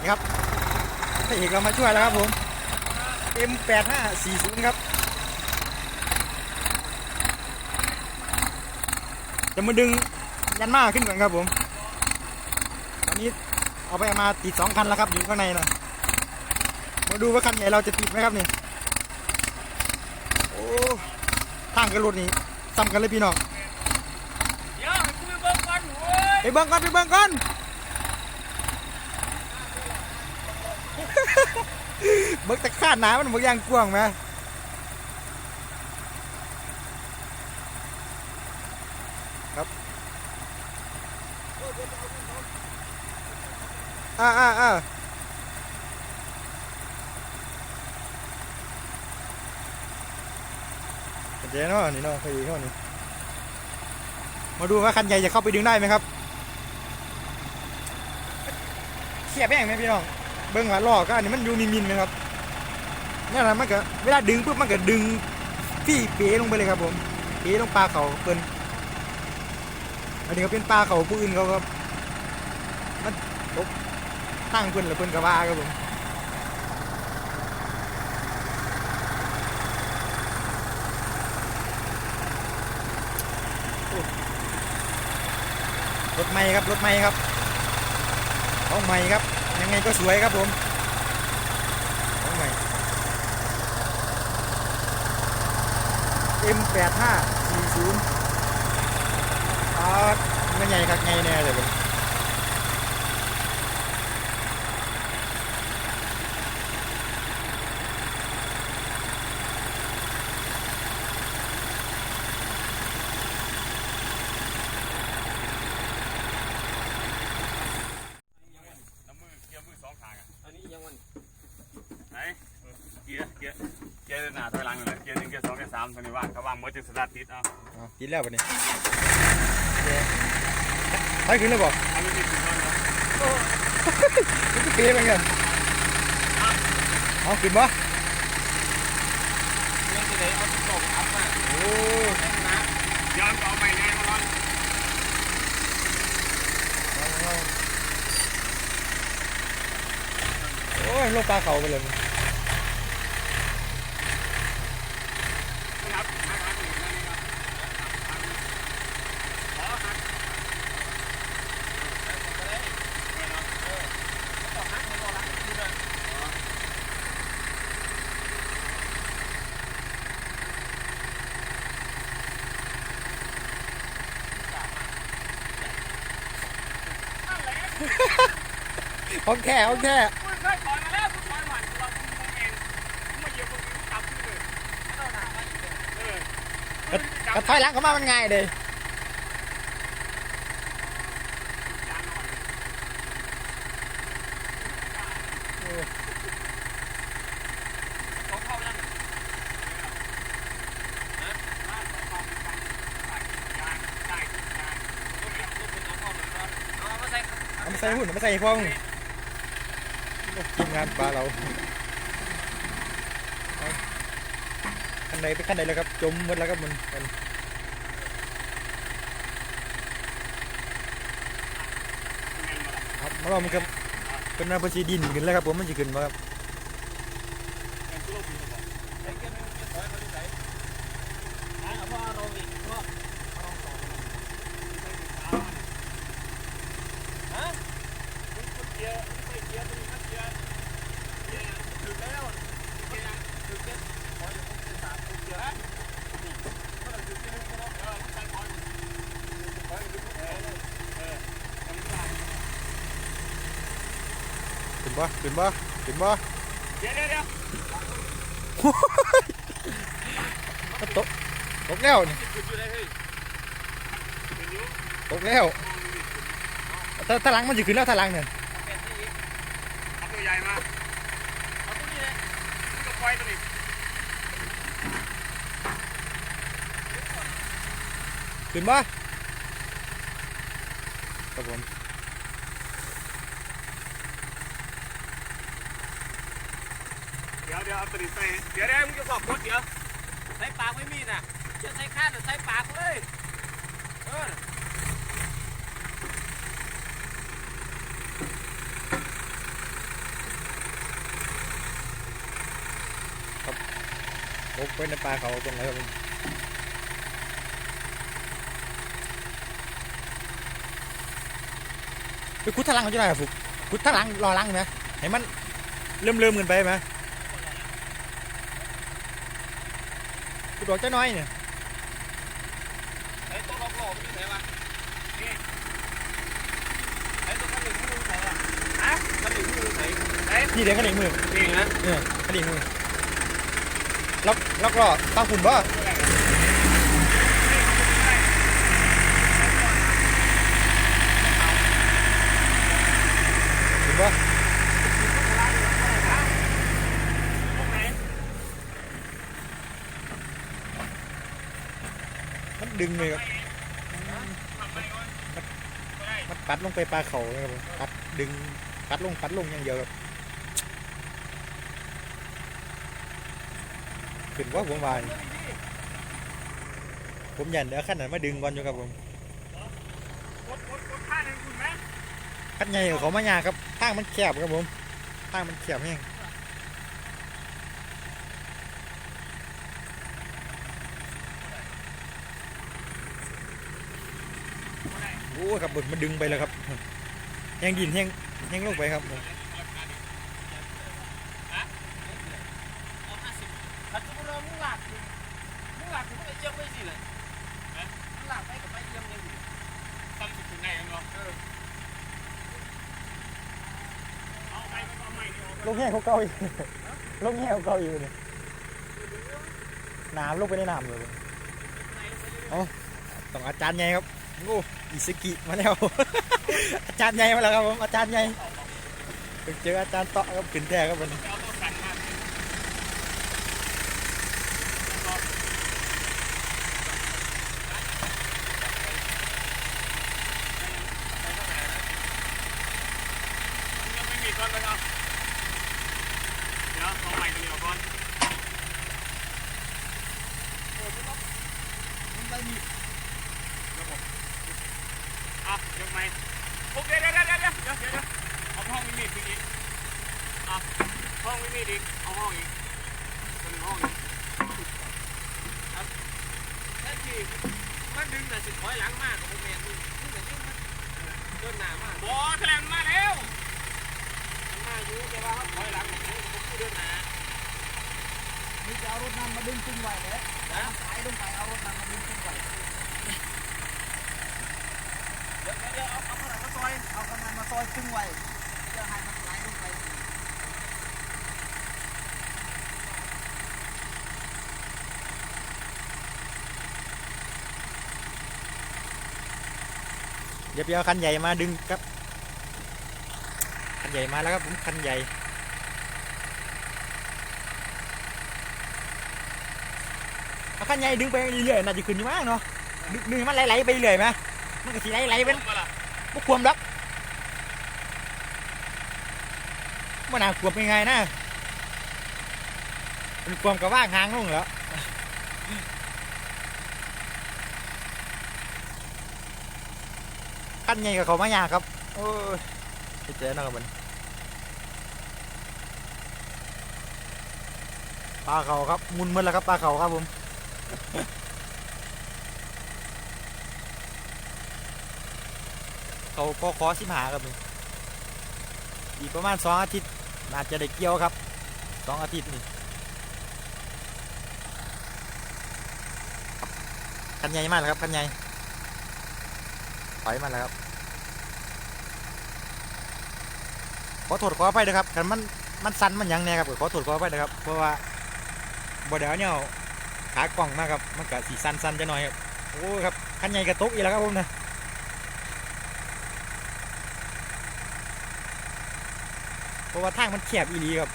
นี่ครับพระเอกเรามาช่วยแล้วครับผม M8540 ครับจะมาดึงยันมาขึ้นก่อนครับผมตอนนี้เอาไปเอามาติดสองคันแล้วครับอยู่ข้างในนะมาดูว่าคันไหนเราจะติดไหมครับนี่โอ้ทางกันรถนี่ซ้ำกันเลยพี่น้องเดี๋ยวให้กูไปเบิ่งก่อนไปเบิ่งก่อนไปเบิ่งก่อนเบิ่งแต่คาดหนามันบ่ยังกว้างไหมครับอ่าอ่าอ่าเจ๊เนาะนี่เนาะพอดีเนาะนี่มาดูว่าคันใหญ่จะเข้าไปดึงได้ไหมครับเขียบแม่งไหมพี่น้อง เบิ้งว่าล้อก็อันนี้มันอยู่มิมินไหมครับ นี่นนะมันก็เวลาดึงปุ๊บมันก็ดึงพี่เป๋ลงไปเลยครับผมเป๋ลงปลาเขาเปิ้นอันนี้ก็เป็นปลาเขาผู้อื่นเขาครับมันตกตั้งเพิ่นหรือเพิ่นกระว่าครับผมรถใหม่ครับรถใหม่ครับของใหม่ครับ ยังไงก็สวยครับผมของใหม่ M85 40 อ่าไม่ใหญ่ครับไงแน่เลยผม น้ำมือเกียร์มือสองข้างอะ อันนี้ยังมัน ไหนเออเกียร์เกียร์เกียร์หน้าถอยหลังเลยเกียร์หนึ่งเกียร์สองเกียร์สามตัวนี้ว่างเขาว่างเมื่อถึงสตาร์ทติดเอา อ่าติดแล้วปะเนี่ยไปขึ้นเลยบอกมันก็เป๊ะเหมือนกันเอาขึ้นบ่ยังจะได้เอาตกอัพมาโอ้แน่นนะย้อนเอาใหม่ไงมาลองโอ้ยลงปลาเขาไปเลย ครับหักหักหนึ่งนั่นนี่ครับขอหัก ต้องหักให้รอรักดูนะ ของแค่ของแค่มึงเคยถอมาแล้วมึงถอยหมันเรามึงมเองมึงมาเยียบมึงกลับขึ้นเลยเออกระถอยหลังเข้ามามันง่ายเลย ของเข้าแล้ว ได้ทุกอย่าง ลูกเป็นน้ำเข้าเหมือนกันเอามาใส่ เอามาใส่หุ่นเอามาใส่ฟองทีมงานปลาเราขั้นใดไปขั้นใดแล้วครับ จมหมดแล้วครับมันมันครับมาลองมันครับเป็นน้ำประชีดินขึ้นแล้วครับผมมันจะขึ้นมาครับ ใส่เกียร์หนึ่งเกียร์สองมาดูใส่เอาพ่อเราอีกพ่อเอาลองต่อฮะ เกียร์ไม่เกียร์ตัวนี้เกียร์เกียร์ถึงแล้วเกียร์ คือเกียร์ขออยู่ผมเป็นสามเกียร์ นี่ก็เลยถึงที่นึงก็แล้วเออใส่คอยคอยดึงเออเออทำได้ ขึ้นบ่ขึ้น บ่ขึ้นบ่เดี๋ยวเดี๋ยวเดี๋ยวมันตกตกแล้วนี่คืออยู่ได้เฮ้ยเป็นยุตกแล้วถ้าถ้าหลังมันจะขึ้นแล้วถ้าหลังเนี่ยเป็นที่อีกเอาตัวใหญ่มาเอาตัวนี้เลยก็ปล่อยตัวนี้ขึ้นบ่ครับผม ดี๋ยวเอาตีเใส่เดี๋ยวได้มึงจะสอกหมดเดี๋ยวใส่ปากไม่มีน่ะจะใส่ข้าหรือใส่ปากเลยเออครับโอ้ยในปลาเขาตรงไหนครับผมไคุดทางหลังเขาจะได้ครับฟุคุดทางหลังรอหลังไหมให้มันเริ่มเริ่มเงินไปไหม ดอกจะน้อยเนี่ยไอ้ตัวรอบๆมันอยู่ไหนวะนี่ไอ้ตัวกระดิ่งมันอยู่ไหนอะฮะขันหนึ่งมันอยู่ไหนไอ้นี่เดี๋ยวกระดิ่งมือนี่นะเออกระดิ่งมือล็อกล็อกล้อตั้งฝุ่นบ่เห็นบ่มัน ดึงเลยครับมันปัดลงไปปลาเขาเลยครับผมปัดดึงปัดลงปัดลงอย่างเดียวครับขึ้นว่าผมวานผมยันเดี๋ยวขั้นนั้นมาดึงก่อนอยู่ครับผมกดกดกดท่าหนึ่งคุณไหมขั้นใหญ่กว่าเขามายาครับทางมันแคบครับผมทางมันแคบแห้ง ครับผมมันดึงไปแล้วครับแห้งดินแห้งแห้งลงไปครับผมเอาห้าสิบถ้าสมมติว่ามึงหลักอยู่มึงหลักอยู่มึงก็เยี่ยมไปสิเลยนะมึงหลักไปกับไปเยี่ยมยังอยู่ตั้งสิบถึงไหนกันเนาะเอาไปเอาไปเดี๋ยวลงแห้งเขาเก่าอีกลงแห้งเขาเก่าอีกเนี่ยน้ำลงไปในน้ำเลยเอาต้องอาจารย์ใหญ่ครับโอ้ อิสกิมาแล้ว อาจารย์ใหญ่มาแล้วครับผมอาจารย์ใหญ่เจออาจารย์เตาะครับขึ้นแท้ครับผมเอาตัวสั่นมายังไม่มีก้อนเลยครับเดี๋ยวเอาใหม่กันเดี๋ยวก่อน มึงได้มี อะยกไหมโอเคเดี๋ยวเดี๋ยวเดี๋ยวเดี๋ยวเดี๋ยวเดี๋ยวเอาห้องมีมีดอีกอะห้องมีมีดอีกเอาห้องอีกเป็นห้องอีก แค่ที่มันดึงน่ะสิถอยหลังมากกับผมแม่มึงมึงแต่ดึงมันเดินหน้ามาก บอแถลงมาแล้ว มันมาอยู่แต่ว่าเขาถอยหลังเนี่ยผมกูเดินหน้า นี่จะเอารถนำมาดึงขึ้นไว้เลย นะ สายลงไปเอารถนำมาดึงขึ้นไว้ เดี๋ยวเดี๋ยวเอาเอาขนาดมาซอย เอากำนันมาซอย ขึ้นไว้จะให้มันไหลลงไปเดี๋ยวไปเอาคันใหญ่มาดึงครับ คันใหญ่มาแล้วครับผมคันใหญ่เอาคันใหญ่ดึงไปเรื่อยๆน่าจะขึ้นอยู่มั้งเนาะดึงดึงให้มันไหลๆไปเรื่อยไหมมันก็สิไหลๆเป็นมาละพวกความรัก มันน่าควบยังไงนะเป็นความกับว่างหางลงเหรอขั้นใหญ่กับเขามายากครับ โอ้ยเจอนะครับมันปลาเขาครับ มุนมันแล้วครับปลาเขาครับผมเขาก็ขอสิบหาครับผมอีกประมาณสองอาทิตย์ น่าจะได้เกี่ยวครับสองอาทิตย์นี่คันใหญ่มากเลยครับคันใหญ่ถอยมาแล้วครับขอโทษขออภัยนะครับคันมันมันสั่นมันยังเนี่ยครับขอโทษขออภัยนะครับ เพราะว่าบ่เดี๋ยวเนี่ยขากล่องมากครับมันก็สีสั่นๆจะหน่อยครับโอ้ครับคันใหญ่กระตุกอีกแล้วครับผมนะ เพราะว่าทางมันแคบอีหลีครับ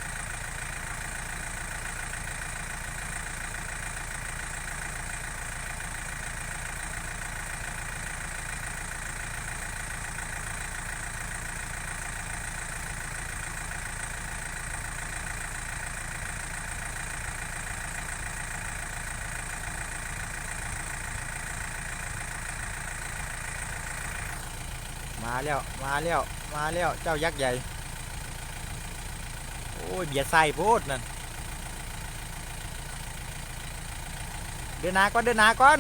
มาแล้ว มาแล้ว มาแล้ว เจ้ายักษ์ใหญ่ อ้ยเบียดใส่โพดนั่นเดินหน้าก่อนเดินหน้าก่อน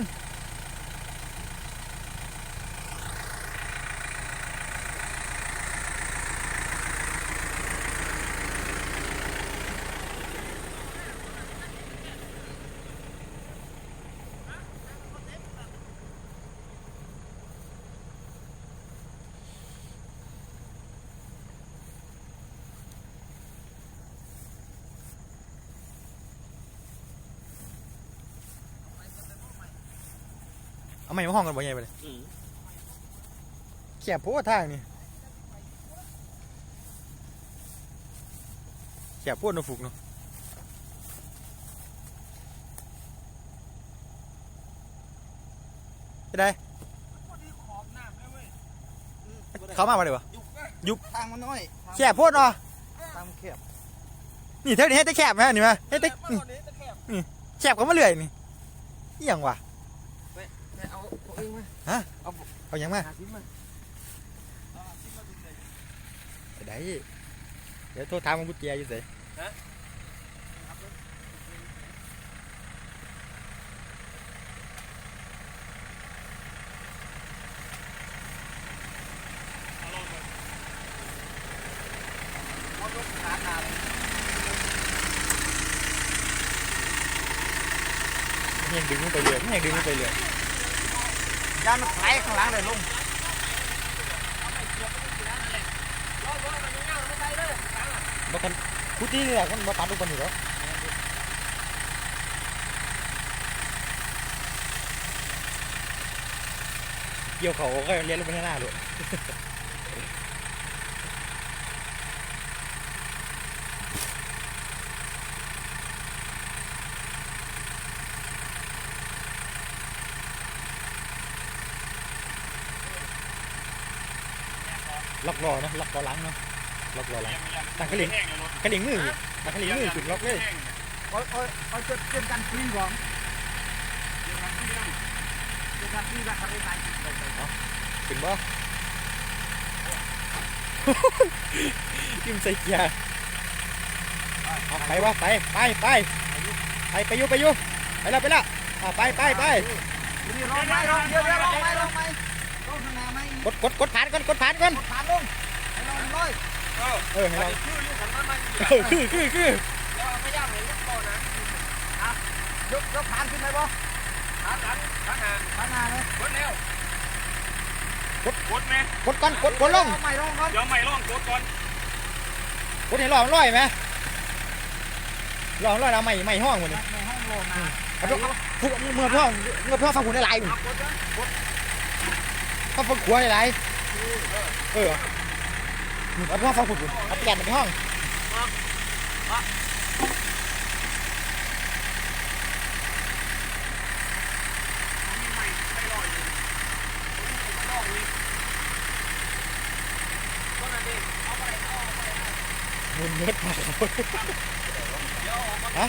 ไม่มาห้องกันบ่ใหญ่ไปเลยอืมเขียบโพดทางนี่เขียบโพดเนาะฟุกเนาะจะได้พอดีขอบน้ำเลยเว้ยเขามาบ่ได้บ่ยุบทางมันน้อยเขียบโพดเนาะทางแคบนี่เท่านี้ให้แต่แคบไหมนี่มาให้แต่แคบนี่ตอนนี้ตะแคบแคบเขามาเรื่อยนี่อหย่างวะไป เอาเอาเองมาเอาหยังมาหาทิ้ง ยามันกุญแจอยู่ไสเอายกขาหนาเลยมันยังดึงมันไปเรื่อยมันยังดึงมันไปเรื่อยยานมันไหลข้างหลังเลยลุงบ่กันกูตีนี่แหละมันบ่ตัดลูกมันอยู่แล้วเกี่ยวเขาก็เลี้ยนลงไปข้างหน้าด้วย ล็อกล้อเนาะล็อกล้อหลังเนาะล็อกล้อหลังตั้งกระหลิงกระหลิงมือตั้งกระหลิงมือขึ้นล็อกเลยเอาเอาเอาจุดเตรียมกันฟรีก่อนเตรียมกันฟรีแบบทำได้ไหมขึ้นบ่ยิ้มใส่เกียร์เอาไปวะไปไปไปไปไปอยุไปอยุไปแล้วไปแล้วอ่าไปไปไปนี่ลงไหมลงเดี๋ยวเดี๋ยวลงไหมลงไห กดกดกดผ่านก่อนกดผ่านก่อนกดผ่านลงให้ลงเลยเออให้เราชื่ออยู่ขันมันมันเออคือคือคือแล้วพยายามเห็นลูกบอลนะยกยกผ่านขึ้นไหมบ่ขาหลังขาหน้าผ่านหน้าเลยกดเร็วกดไหมกดก่อนกดกดลงเอาใหม่ลงก่อนเดี๋ยวไม่ลองกดก่อนกดให้รอมันลอยไหมรอมันลอยแล้วไม่ไม่ห้องหมดเลยในห้องลงนะเอาเอาฟุกเมื่อพ่อเมื่อพ่อฟังหุ่นได้หลายหนึ่งกดนะกด เขาฟังขวได้หลายเออเอาพ่อฟังหุ่นเอาปลี่ยนไปห้องไม่ไม่ลอยเลยก็นั่นเองเอาไปเอาไปหมุนเม็ดมาฮะ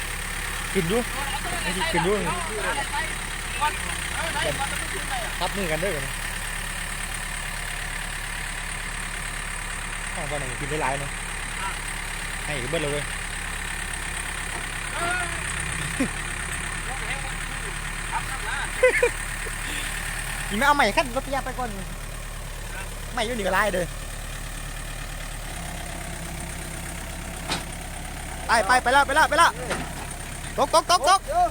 ขึ้นดูขึ้นดูทับมือกันด้วยกัน องบ้านไหนกินได้หลายเนาะให้เบิ้ลเลยเว้ยกินไม่เอาใหม่ขั้นรถพยาไปก่อนใหม่อยู่นี่ก็ไล่เลยไปไปไปแล้วไปแล้วไปแล้วตกตกตกตกเดี๋ยว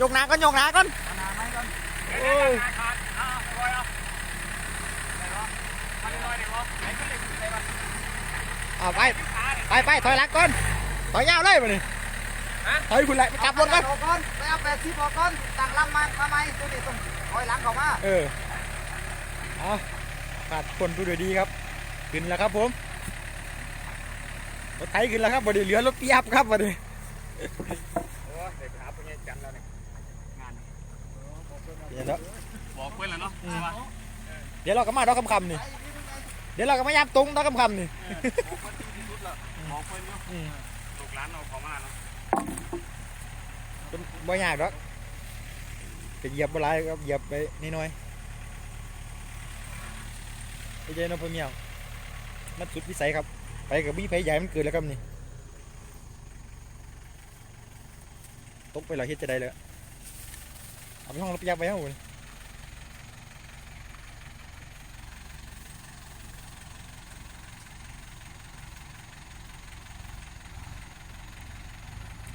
ยกหนาก่อนยกหนาก่อนผ่านหน้าไหมก่อนเดี๋ย อ่าไปขาเนี่ยไปไปถอยหลังก่อนถอยยาวเลยมานี่ถอยคุณไหลไปกลับรถก่อนออกก่อนไปเอาแปดสิบออกก่อนตั้งลำมามาไหมตัวนี้ต้องถอยหลังเข้ามาเออเอาขาดคนดูด้วยดีครับ ขึ้นแล้วครับผมรถไถขึ้นแล้วครับบไดีเหลือรถเปียบครับบไดีโอ้ยเดี๋ยวไปหาปุญญาจันทร์แล้วเนี่ยงานเดี๋ยวเราบอกเพื่อนแล้วเนาะใช่ปะเดี๋ยวเราก็มาดอกคำคำๆนี่ เดี๋ยวเราก็มายามตรงดอกคำคำๆนี่บอกเพื่อนที่สุดละบอกเพื่อนเนาะอืมลูกหลานเอาเขามาเนาะเป็นบ่ยากดอกจะเหยียบบ่หลายครับเหยียบไปนิดหน่อยไปเจอน้องพ่อเมียวมันสุดวิสัยครับ ไปกับบี้ไผใหญ่มันเกิดแล้วครับนี่ตกไปเราเฮ็ดจะได้เลยเอาไปห้องรถไปยับไปห้องอุ่น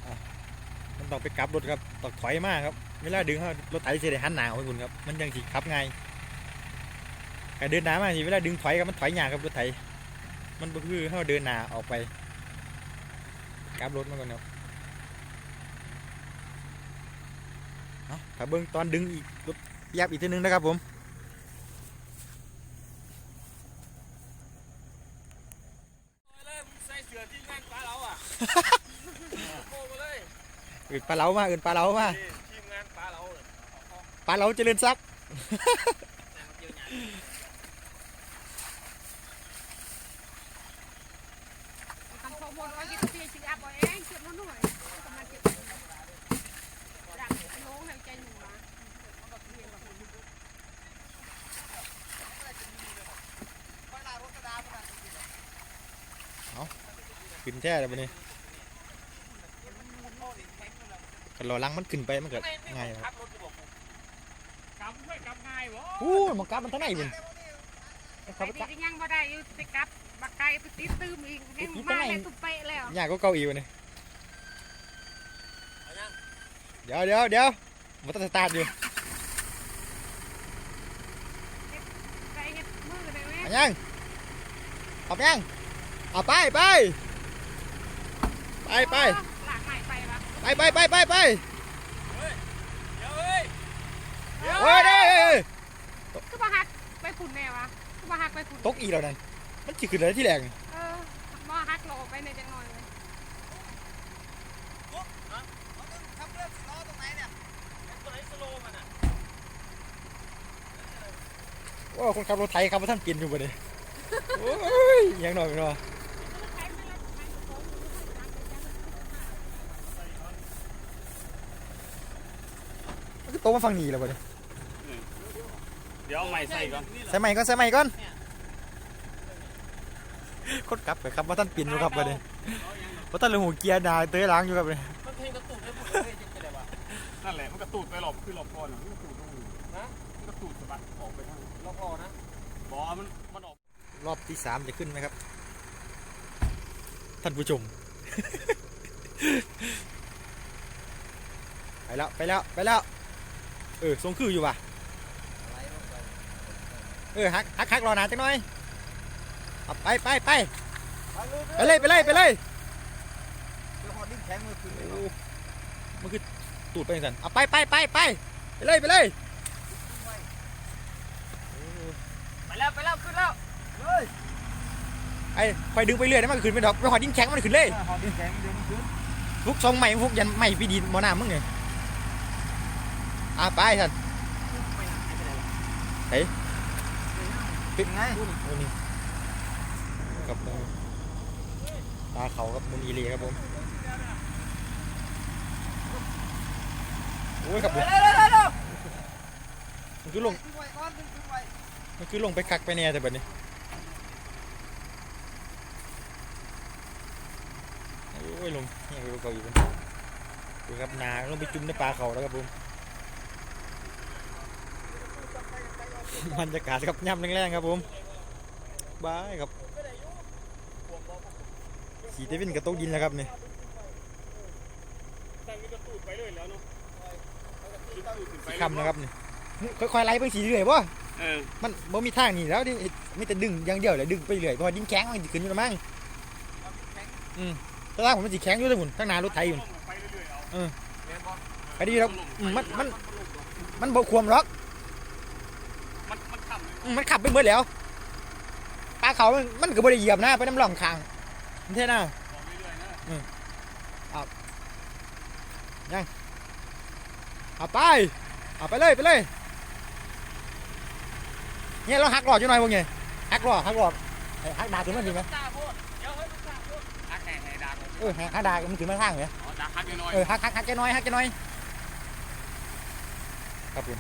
อะมันต้อง ไปกลับรถครับต้องถอยมากครับเวลาดึงเขารถไถเสียได้หันหนาไปคุณครับมันยังสิขับง่ายการเดินหน้ามาสิเวลาดึงถอยครับมันถอยยากครับรถไถมันบ่คือเขาเดินหน้าออกไปกลับรถมาก่อนครับเอาถ้าเบิ่งตอนดึงอีกรถยับอีกทีนึงนะครับผมเลยมึงใส่เสื้อที่งานปลาเราอะโก้มาเลย อื่นปลาเหลามาอื่นปลาเหลามา นี่ทีมงานปลาเราเลย ปลาเหลาเจริญทรัพย์ ทำข้อมูลไว้ที่ตีสิอาบเองเก็บมาหน่อยกำลังเก็บดังน้องให้ใจหนูมาเอาแบบเรียนแบบนี้ ขึ้นแท้เลยบัดนี้ กันรอลังมันขึ้นไปมันก็ง่ายครับขับรถกูบอกกูกำไม่กำง่ายวะอู้มันกลับมันเท่าไหร่บุญไอ้ดีก็ยังบ่ได้อยู่ไปกลับบักไก่ไปติดตื้มอีกให้มาแม่ตุเปะแล้วยากก็เก้าอี้บัดนี้เดี๋ยวเดี๋ยวเดี๋ยวมันต้องสตาร์ทอยู่ไก่เฮ็ดมือได้ไหมเอายังเอาไปยังเอาไปไปไปไปหลากใหม่ไปปะ ไปไปไปไปไปเดี๋ยวเฮ้ยเฮ้ยเด้ยคือบ่ฮักไปฝุ่นแน่วะคือบ่ฮักไปฝุ่นตกอีแล้วนั่นมันสิขึ้นอะไรที่แรงเออบ่ฮักโลไปในจังหน่อยเลยขับเรือสโลตรงไหนเนี่ยตัวไหนสโลมันอะโอ้คนขับรถไถขับรถท่านเปลี่ยนอยู่บ่เด้โอ้ยยังหน่อยเนาะ มันก็โตมาฝั่งนี้แล้วบ่เด้เดี๋ยวเอาใหม่ใส่ก่อนใส่ใหม่ก่อนใส่ใหม่ก่อนคนขับไปครับว่าท่านเปลี่ยนอยู่ครับบ่เด้ว่าท่านเลยหูเกียร์ดาเตยล้างอยู่ครับเลยมันเพลงกระตุกได้หมดเลยจริงๆเลยวะนั่นแหละมันกระตูดไปหลบคือหลบก่อนอะมันกระตูดตรงนี้นะมันกระตูดสะบัดออกไปทางเราพอนะบอมันมันออกรอบที่สามจะขึ้นไหมครับ ท่านผู้ชม ไปแล้วไปแล้วไปแล้ว เออทรงคืออยู่ว่ะเออฮักฮักฮักรอนานจังหน่อยเอาไปไปไปไปเลยไปเลยไปเลยเดี๋ยวพอดิ้นแข็งมือขึ้นโอ้มันคือตูดไปสั่นเอาไปไปไปไปไปเลยไปเลยไปแล้วไปแล้วขึ้นแล้วไอ้คอยดึงไปเรื่อยนะมันก็ขึ้นไปดอกไปหอดิ้นแข็งมันขึ้นเลยหอดินแข็งเดี๋ยวมันขึ้นฟุกทรงใหม่ฟุกยันใหม่พี่ดินมอน้ำมึงไง อะไปสันเป็นไงโอ้นี่กับตาเขากับมุนอีเลีครับผมโอ้ยครับผมมันคือลงดึงไว้ก่อนดึงดึงไว้มันคือลงไปคักไปแน่แต่แบบนี้โอ้ยลงเนี่ยไปเกาอยู่บนดูครับนาลงไปจุ่มในปลาเขาแล้วครับผม บรรยากาศครับย่ำแรงๆครับผมบายครับขี่เตวินกับโต๊ะดินแล้วครับนี่แต่มันกระตูดไปเลยแล้วเนาะสีคำนะครับนี่ค่อยๆไล่ไปสีเรื่อยๆวะเออมันบ่มีทางนี่แล้วดิไม่แต่ดึงอย่างเดียวเลยดึงไปเรื่อยเพราะว่าดินแข็งมันจะขึ้นอยู่แล้วมั้งอืมแต่ถ้าผมมันสีแข็งอยู่เลยหุ่นข้างหน้ารถไถหุ่นไปเรื่อยๆเอาไปดีแล้วอืมมันมันมันบ่ควมหรอกมัน มันขับไปเมื่อแล้วปลาเขามันก็บ่ได้เหยียบนะไปน้ำหล่องคางเท่น่ะออกเรื่อยๆนะเอาไปเอาไปเลยไปเลยเนี่ยเราหักหลอดอยู่หน่อยพวกเนี่ยหักหลอดหักหลอดเอ้ยหักดาถึงมันดีไหมเฮ้ยมันตาโพดฮักแห่แห่ดังเออหักดามันถึงมาทางเนี่ยอ๋อดักฮักน้อยเออหักหักหักแกน้อยหักแกน้อยครับผม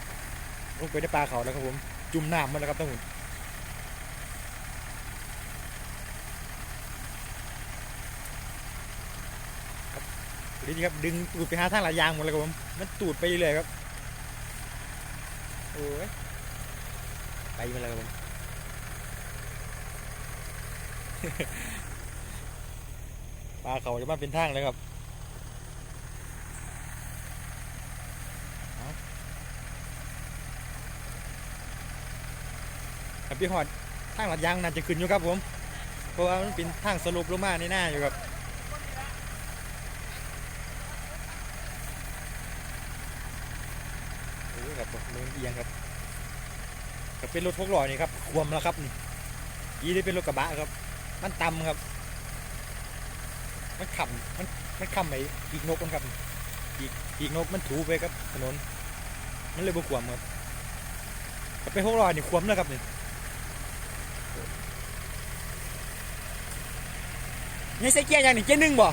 ลงไปในปลาเขาแล้วครับผม จุ่มน้ำมันแล้วครับท่านผู้ชมครับดีครับดึงตูดไปหาทางหลายยางหมดเลยครับผมมันตูดไปเรื่อยๆครับโอ้ยไปมาแล้วครับผมปลาเขาจะมาเป็นทางเลยครับเอาครับ พี่หอดทางหลัดยางน่าจะขึ้นอยู่ครับผม เพราะว่ามันเป็นทางสรุปลงมาในหน้าอยู่ครับโอ้ครับผมเนินเอียงครับก็เป็นรถพกลอยนี่ครับควมแล้วครับนี่ยี่ได้เป็นรถกระบะครับ มันต่ำครับ มันขำมันมันขำไอ้ปีกนกมันครับปีกปีกนกมันถูไปครับถนนมันเลยบ่ขวมครับก็เป็นพกลอยนี่ขวมนะครับนี่ นี่ใส่เกียร์ยังนี่เกียร์หนึ่งบ่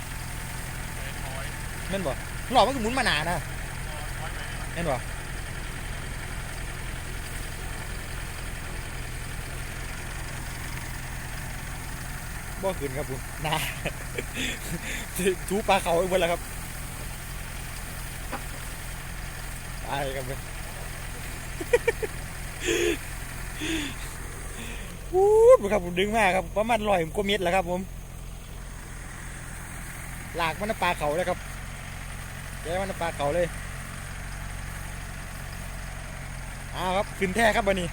แม่นบ่หลอกมันก็หมุนมาหนานะแม่นบ่บ่ขึ้นครับผมนาถูปลาเขาอีกหมดแล้วครับตายครับผมวู้ดครับผมดึงมากครับประมาณร้อยกว่าเมตรแล้วครับผม หลากมันน้ำปลาเขาเลยครับแกมันน้ำปลาเขาเลยเอาครับขึ้นแท้ครับวันนี้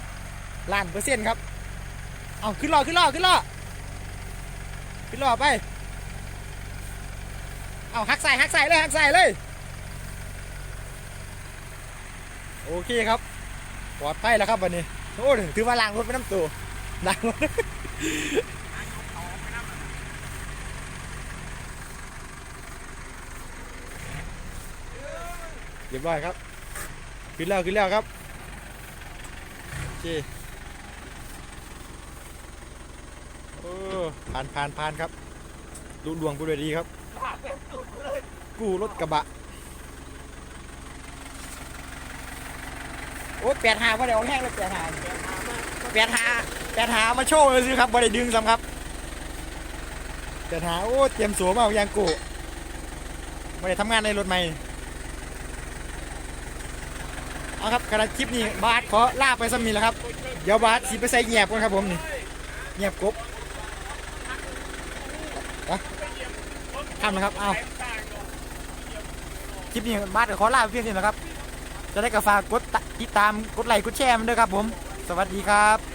ล้านเปอร์เซ็นต์ครับเอาขึ้นรอขึ้นรอขึ้นรอขึ้นรอไปเอาหักใส่หักใส่เลยหักใส่เลย โอเคครับปลอดภัยแล้วครับวันนี้โอ้ถือว่าล้างรถไปน้ำตัวล้างรถ เรียบร้อยครับ ขึ้นแล้วขึ้นแล้วครับโอเคโอ้ผ่านผ่านผ่านครับดูดวงผู้โดยดีครับ กู้รถกระบะ โอ้แปดหาว่าเดี๋ยวแห้งเลยแปดหาแปดหาแปดหามาโชว์เลยสิครับว่าได้ดึงซ้ำครับแปดหาโอ้เตรียมสวมเอายางกูไม่ได้ทำงานในรถใหม่ เอาครับขณะคลิปนี้บาสขอลาไปสมีแล้วครับ เดี๋ยวบาสสีไปใส่เงียบก่อนครับผมนี่เงียบกบไปทำนะครับ เอาคลิปนี้บาสขอลาไปเพียงเท่านี้นะครับ จะได้กระฝากกดติดตามกดไลค์กดแชร์มันด้วยครับผม สวัสดีครับ